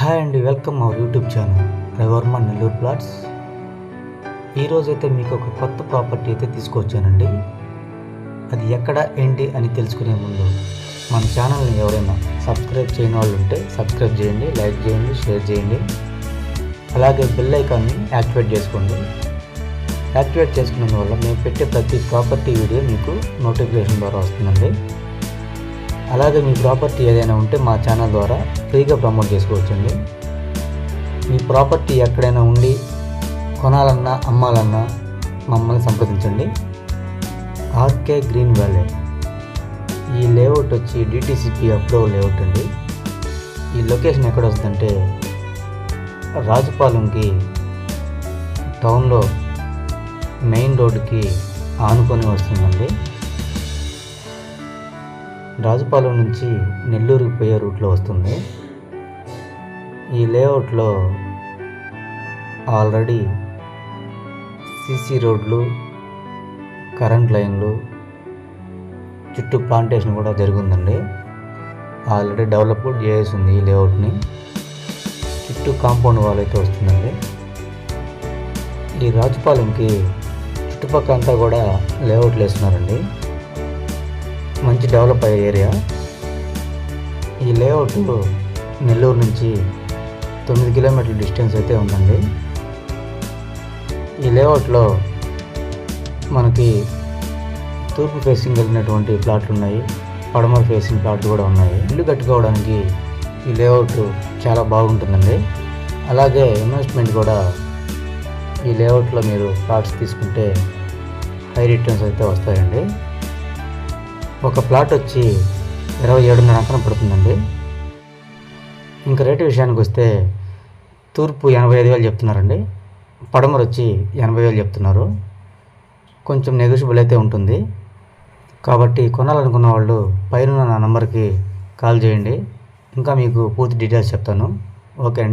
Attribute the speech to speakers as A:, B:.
A: Hi అండి welcome our YouTube channel రవర్మ Nellore plots. ఈరోజైతే మీకు ఒక కొత్త ప్రాపర్టీ అయితే తీసుకొచ్చానండి. అది ఎక్కడ ఏంటి అని తెలుసుకునే ముందు మన ఛానల్ని ఎవరైనా సబ్స్క్రైబ్ చేయని వాళ్ళు ఉంటే సబ్స్క్రైబ్ చేయండి లైక్ చేయండి షేర్ చేయండి. అలాగే బెల్ ఐకాన్ని యాక్టివేట్ చేసుకోండి. యాక్టివేట్ చేసుకున్నందువల్ల మేము పెట్టే ప్రతి ప్రాపర్టీ వీడియో మీకు నోటిఫికేషన్ ద్వారా వస్తుందండి. అలాగే మీ ప్రాపర్టీ ఏదైనా ఉంటే మా ఛానల్ ద్వారా ఫ్రీగా ప్రమోట్ చేసుకోవచ్చండి. మీ ప్రాపర్టీ ఎక్కడైనా ఉండి కొనాలన్నా అమ్మాలన్నా మమ్మల్ని సంప్రదించండి. RK Green Valley. ఈ లేఅవుట్ వచ్చి డిటీసీపీ అప్రూవల్ లేఅవుట్ అండి. ఈ లొకేషన్ ఎక్కడ వస్తుందంటే రాజుపాలెంకి టౌన్లో మెయిన్ రోడ్డుకి ఆనుకొని వస్తుందండి. రాజుపాలెం నుంచి నెల్లూరుకి పోయే రూట్లో వస్తుంది. ఈ లేఅవుట్లో ఆల్రెడీ సీసీ రోడ్లు కరెంట్ లైన్లు చుట్టూ ప్లాంటేషన్ కూడా జరుగుందండి. ఆల్రెడీ డెవలప్ కూడా చేసి ఉంది ఈ లేఅవుట్ని. చుట్టూ కాంపౌండ్ వాల్ అయితే వస్తుందండి. ఈ రాజుపాలెంకి చుట్టుపక్కల అంతా కూడా లేఅవుట్లు వేస్తున్నారండి. మంచి డెవలప్ అయ్యే ఏరియా. ఈ లేఅవుట్ నెల్లూరు నుంచి తొమ్మిది కిలోమీటర్ల డిస్టెన్స్ అయితే ఉందండి. ఈ లేఅవుట్లో మనకి తూర్పు ఫేసింగ్ వెళ్ళినటువంటి ప్లాట్లు ఉన్నాయి. పడమర ఫేసింగ్ ప్లాట్లు కూడా ఉన్నాయి. ఇల్లు కట్టుకోవడానికి ఈ లేఅవుట్ చాలా బాగుంటుందండి. అలాగే ఇన్వెస్ట్మెంట్ కూడా ఈ లేఅవుట్లో మీరు ప్లాట్స్ తీసుకుంటే హై రిటర్న్స్ అయితే వస్తాయండి. ఒక ప్లాట్ వచ్చి ఇరవై ఏడున్నర అంకనం పడుతుందండి. ఇంకా రేటు విషయానికి వస్తే తూర్పు ఎనభై ఐదు వేలు చెప్తున్నారండి. పడమర వచ్చి ఎనభై వేలు చెప్తున్నారు. కొంచెం నెగోషియబుల్ అయితే ఉంటుంది. కాబట్టి కొనాలనుకున్న వాళ్ళు పైన నా నంబర్కి కాల్ చేయండి. ఇంకా మీకు పూర్తి డీటెయిల్స్ చెప్తాను. ఓకే అండి.